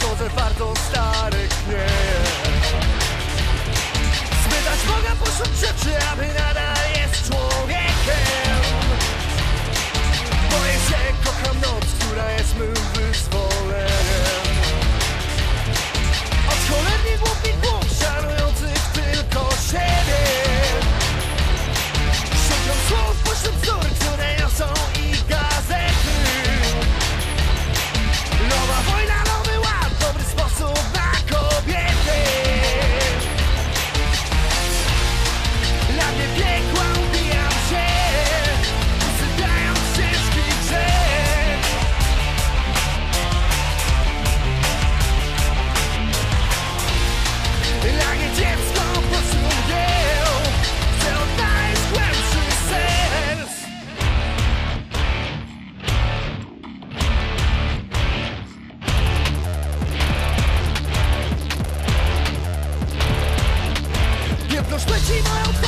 co ze wartą starych nie Spytać Boga pośród rzeczy, aby Ci moją